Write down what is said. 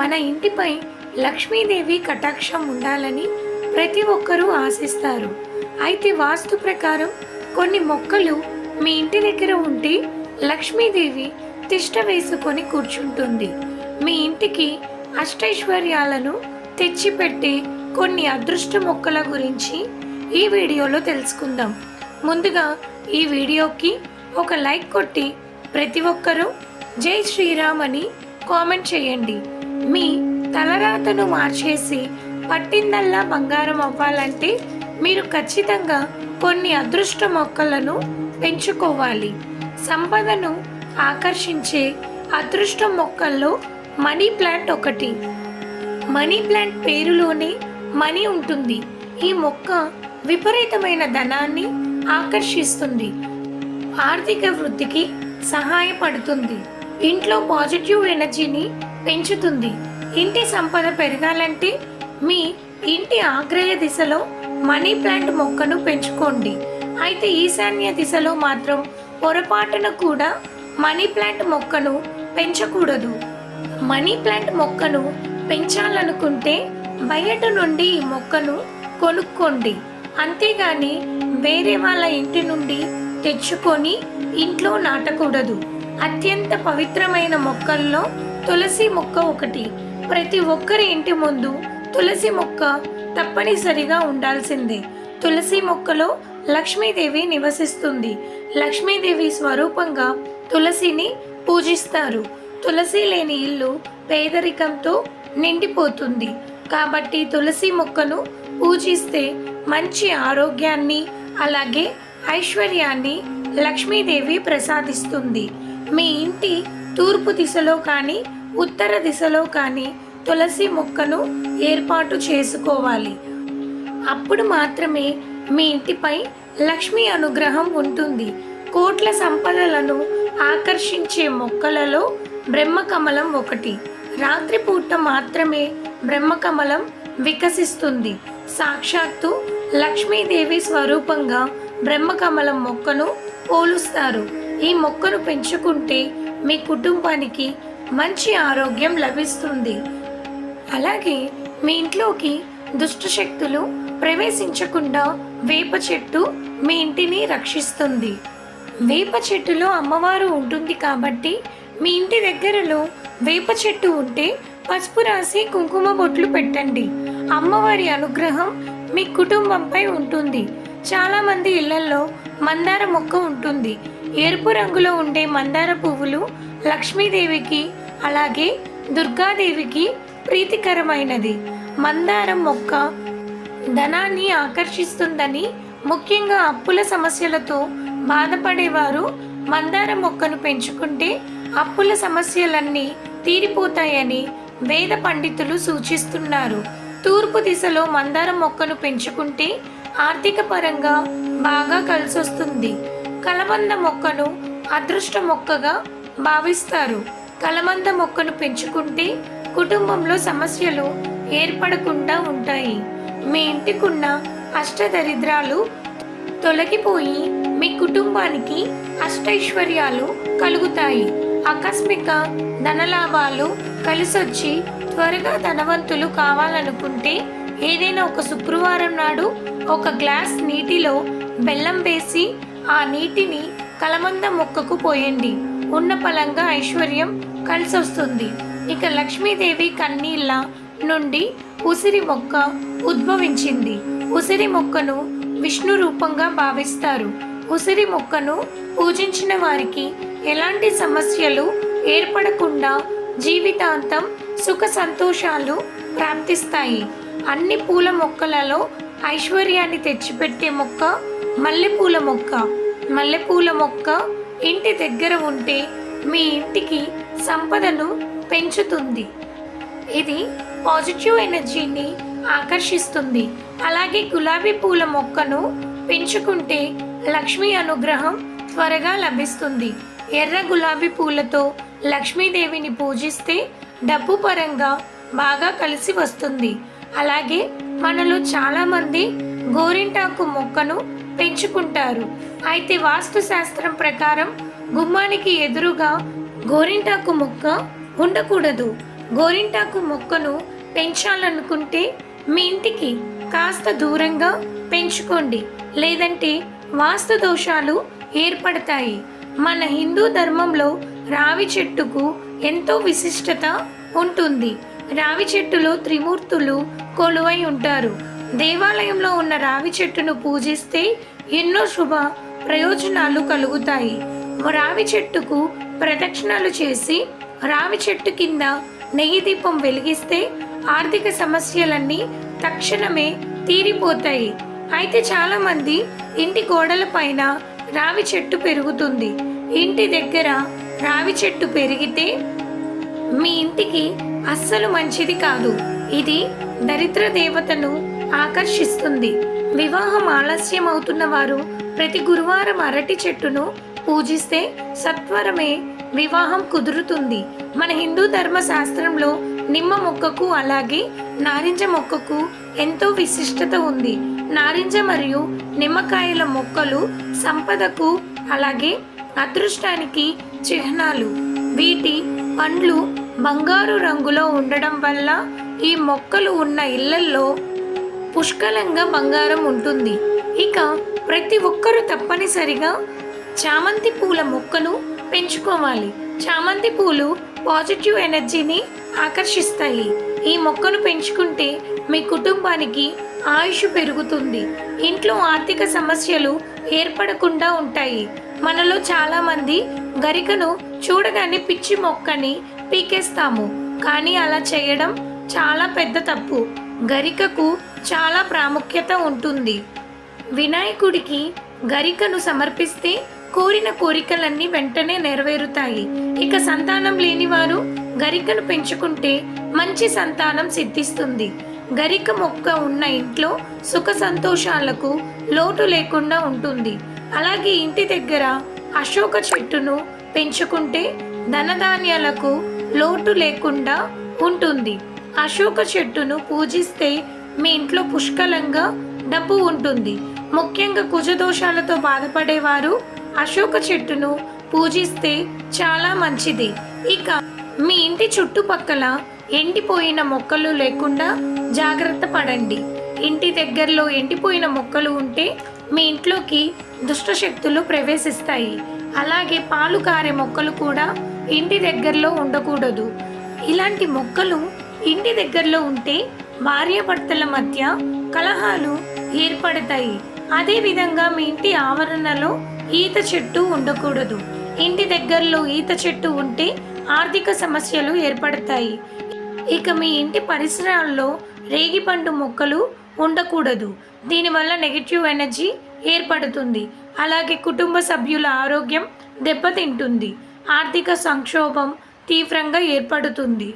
మన ఇంటిపై లక్ష్మీదేవి కటాక్షం ఉండాలని ప్రతి ఒక్కరూ ఆశిస్తారు. అయితే వాస్తు ప్రకారం కొన్ని మొక్కలు మీ ఇంటి దగ్గర ఉంటే లక్ష్మీదేవి తిష్ట వేసుకొని కూర్చుంటుంది. మీ ఇంటికి అష్టైశ్వర్యాలను తెచ్చిపెట్టే కొన్ని అదృష్ట మొక్కల గురించి ఈ వీడియోలో తెలుసుకుందాం. ముందుగా ఈ వీడియోకి ఒక లైక్ కొట్టి ప్రతి ఒక్కరూ జై శ్రీరామ్ అని కామెంట్ చేయండి. మీ తలరాతను మార్చేసి పట్టిందల్లా బంగారం అవ్వాలంటే మీరు ఖచ్చితంగా కొన్ని అదృష్ట మొక్కలను పెంచుకోవాలి. సంపదను ఆకర్షించే అదృష్ట మొక్కల్లో మనీ ప్లాంట్ ఒకటి. మనీ ప్లాంట్ పేరులోనే మనీ ఉంటుంది. ఈ మొక్క విపరీతమైన ధనాన్ని ఆకర్షిస్తుంది. ఆర్థిక వృద్ధికి సహాయపడుతుంది. ఇంట్లో పాజిటివ్ ఎనర్జీని పెంచుతుంది. ఇంటి సంపద పెరగాలంటే మీ ఇంటి ఆగ్నేయ దిశలో మనీ ప్లాంట్ మొక్కను పెంచుకోండి. అయితే ఈశాన్య దిశలో మాత్రం పొరపాటున కూడా మనీ ప్లాంట్ మొక్కను పెంచకూడదు. మనీ ప్లాంట్ మొక్కను పెంచాలనుకుంటే బయట నుండి ఈ మొక్కను కొనుక్కోండి. అంతేగాని వేరే వాళ్ళ ఇంటి నుండి తెచ్చుకొని ఇంట్లో నాటకూడదు. అత్యంత పవిత్రమైన మొక్కల్లో తులసి మొక్క ఒకటి. ప్రతి ఒక్కరి ఇంటి ముందు తులసి మొక్క తప్పనిసరిగా ఉండాల్సిందే. తులసి మొక్కలో లక్ష్మీదేవి నివసిస్తుంది. లక్ష్మీదేవి స్వరూపంగా తులసిని పూజిస్తారు. తులసి లేని ఇల్లు పేదరికంతో నిండిపోతుంది. కాబట్టి తులసి మొక్కను పూజిస్తే మంచి ఆరోగ్యాన్ని అలాగే ఐశ్వర్యాన్ని లక్ష్మీదేవి ప్రసాదిస్తుంది. మీ ఇంటి తూర్పు దిశలో కానీ ఉత్తర దిశలో కానీ తులసి మొక్కను ఏర్పాటు చేసుకోవాలి. అప్పుడు మాత్రమే మీ ఇంటిపై లక్ష్మీ అనుగ్రహం ఉంటుంది. కోట్ల సంపదలను ఆకర్షించే మొక్కలలో బ్రహ్మకమలం ఒకటి. రాత్రిపూట మాత్రమే బ్రహ్మకమలం వికసిస్తుంది. సాక్షాత్తు లక్ష్మీదేవి స్వరూపంగా బ్రహ్మకమలం మొక్కను పోలుస్తారు. ఈ మొక్కను పెంచుకుంటే మీ కుటుంబానికి మంచి ఆరోగ్యం లభిస్తుంది. అలాగే మీ ఇంట్లోకి దుష్టశక్తులు ప్రవేశించకుండా వేప చెట్టు మీ ఇంటిని రక్షిస్తుంది. వేప చెట్టులో అమ్మవారు ఉంటుంది కాబట్టి మీ ఇంటి దగ్గరలో వేప చెట్టు ఉంటే పసుపు రాసి కుంకుమ బొట్లు పెట్టండి. అమ్మవారి అనుగ్రహం మీ కుటుంబంపై ఉంటుంది. చాలామంది ఇళ్ళలో మందార మొక్క ఉంటుంది. ఎరుపు రంగులో ఉండే మందార పువ్వులు లక్ష్మీదేవికి అలాగే దుర్గాదేవికి ప్రీతికరమైనది. మందారం మొక్క ధనాన్ని ఆకర్షిస్తుందని ముఖ్యంగా అప్పుల సమస్యలతో బాధపడేవారు మందార మొక్కను పెంచుకుంటే అప్పుల సమస్యలన్నీ తీరిపోతాయని వేద పండితులు సూచిస్తున్నారు. తూర్పు దిశలో మందార మొక్కను పెంచుకుంటే ఆర్థిక పరంగా బాగా కలిసొస్తుంది. కలబంద మొక్కను అదృష్ట మొక్కగా భావిస్తారు. కలబంద మొక్కను పెంచుకుంటే కుటుంబంలో సమస్యలు ఏర్పడకుండా ఉంటాయి. మీ ఇంటికున్న అష్టదరిద్రాలు తొలగిపోయి మీ కుటుంబానికి అష్టైశ్వర్యాలు కలుగుతాయి. ఆకస్మిక ధనలాభాలు కలిసొచ్చి త్వరగా ధనవంతులు కావాలనుకుంటే ఏదైనా ఒక శుక్రవారం నాడు ఒక గ్లాస్ నీటిలో బెల్లం వేసి ఆ నీటిని కలమంద మొక్కకు పోయండి. ఉన్న పలంగా ఐశ్వర్యం కలిసొస్తుంది. ఇక లక్ష్మీదేవి కన్నీళ్ళ నుండి ఉసిరి మొక్క ఉద్భవించింది. ఉసిరి మొక్కను విష్ణు రూపంగా భావిస్తారు. ఉసిరి మొక్కను పూజించిన వారికి ఎలాంటి సమస్యలు ఏర్పడకుండా జీవితాంతం సుఖ సంతోషాలు ప్రాప్తిస్తాయి. అన్ని పూల మొక్కలలో ఐశ్వర్యాన్ని తెచ్చిపెట్టే మొక్క మల్లెపూల మొక్క. మల్లెపూల మొక్క ఇంటి దగ్గర ఉంటే మీ ఇంటికి సంపదను పెంచుతుంది. ఇది పాజిటివ్ ఎనర్జీని ఆకర్షిస్తుంది. అలాగే గులాబీ పూల మొక్కను పెంచుకుంటే లక్ష్మీ అనుగ్రహం త్వరగా లభిస్తుంది. ఎర్ర గులాబీ పూలతో లక్ష్మీదేవిని పూజిస్తే డబ్బు పరంగా బాగా కలిసి వస్తుంది. అలాగే మనలో చాలామంది గోరింటాకు మొక్కను పెంచుకుంటారు. అయితే వాస్తు శాస్త్రం ప్రకారం గుమ్మానికి ఎదురుగా గోరింటాకు మొక్క ఉండకూడదు. గోరింటాకు మొక్కను పెంచాలనుకుంటే మీ ఇంటికి కాస్త దూరంగా పెంచుకోండి. లేదంటే వాస్తు దోషాలు ఏర్పడతాయి. మన హిందూ ధర్మంలో రావి చెట్టుకు ఎంతో విశిష్టత ఉంటుంది. రావి చెట్టులో త్రిమూర్తులు కొలువై ఉంటారు. దేవాలయంలో ఉన్న రావి చెట్టును పూజిస్తే ఎన్నో శుభ ప్రయోజనాలు కలుగుతాయి. రావి చెట్టుకు ప్రదక్షిణలు చేసి రావి చెట్టు కింద నెయ్యి దీపం వెలిగిస్తే ఆర్థిక సమస్యలన్నీ తక్షణమే తీరిపోతాయి. అయితే చాలా మంది ఇంటి గోడల పైన రావి చెట్టు పెరుగుతుంది. ఇంటి దగ్గర రావి చెట్టు పెరిగితే మీ ఇంటికి అస్సలు మంచిది కాదు. ఇది దరిద్ర దేవతను ఆకర్షిస్తుంది. వివాహం ఆలస్యం అవుతున్న వారు ప్రతి గురువారం అరటి చెట్టును పూజిస్తే సత్వరమే వివాహం కుదురుతుంది. మన హిందూ ధర్మ శాస్త్రంలో నిమ్మ మొక్కకు అలాగే నారింజ మొక్కకు ఎంతో విశిష్టత ఉంది. నారింజ మరియు నిమ్మకాయల మొక్కలు సంపదకు అలాగే అదృష్టానికి చిహ్నాలు. వీటి పండ్లు బంగారు రంగులో ఉండడం వల్ల ఈ మొక్కలు ఉన్న ఇళ్ళల్లో పుష్కలంగా బంగారం ఉంటుంది. ఇక ప్రతి ఒక్కరూ తప్పనిసరిగా చామంతి పూల మొక్కను పెంచుకోవాలి. చామంతి పూలు పాజిటివ్ ఎనర్జీని ఆకర్షిస్తాయి. ఈ మొక్కను పెంచుకుంటే మీ కుటుంబానికి ఆయుష్ పెరుగుతుంది. ఇంట్లో ఆర్థిక సమస్యలు ఏర్పడకుండా ఉంటాయి. మనలో చాలామంది గరికను చూడగానే పిచ్చి మొక్కని పీకేస్తాము. కానీ అలా చేయడం చాలా పెద్ద తప్పు. గరికకు చాలా ప్రాముఖ్యత ఉంటుంది. వినాయకుడికి గరికను సమర్పిస్తే కోరిన కోరికలన్నీ వెంటనే నెరవేరుతాయి. ఇక సంతానం లేని వారు గరికను పెంచుకుంటే మంచి సంతానం సిద్ధిస్తుంది. గరిక మొక్క ఉన్న ఇంట్లో సుఖ సంతోషాలకు లోటు లేకుండా ఉంటుంది. అలాగే ఇంటి దగ్గర అశోక చెట్టును పెంచుకుంటే ధనధాన్యాలకు లోటు లేకుండా ఉంటుంది. అశోక చెట్టును పూజిస్తే మీ ఇంట్లో పుష్కలంగా డబ్బు ఉంటుంది. ముఖ్యంగా కుజదోషాలతో బాధపడేవారు అశోక చెట్టును పూజిస్తే చాలా మంచిది. ఇక మీ ఇంటి చుట్టుపక్కల ఎండిపోయిన మొక్కలు లేకుండా జాగ్రత్త పడండి. ఇంటి దగ్గరలో ఎండిపోయిన మొక్కలు ఉంటే మీ ఇంట్లోకి దుష్ట శక్తులు ప్రవేశిస్తాయి. అలాగే పాలు కారే మొక్కలు కూడా ఇంటి దగ్గరలో ఉండకూడదు. ఇలాంటి మొక్కలు ఇంటి దగ్గరలో ఉంటే భార్యాభర్తల మధ్య కలహాలు ఏర్పడతాయి. అదేవిధంగా మీ ఇంటి ఆవరణలో ఈత చెట్టు ఉండకూడదు. ఇంటి దగ్గరలో ఈత చెట్టు ఉంటే ఆర్థిక సమస్యలు ఏర్పడతాయి. ఇక మీ ఇంటి పరిసరాల్లో రేగిపండు మొక్కలు ఉండకూడదు. దీనివల్ల నెగిటివ్ ఎనర్జీ ఏర్పడుతుంది. అలాగే కుటుంబ సభ్యుల ఆరోగ్యం దెబ్బతింటుంది. ఆర్థిక సంక్షోభం తీవ్రంగా ఏర్పడుతుంది.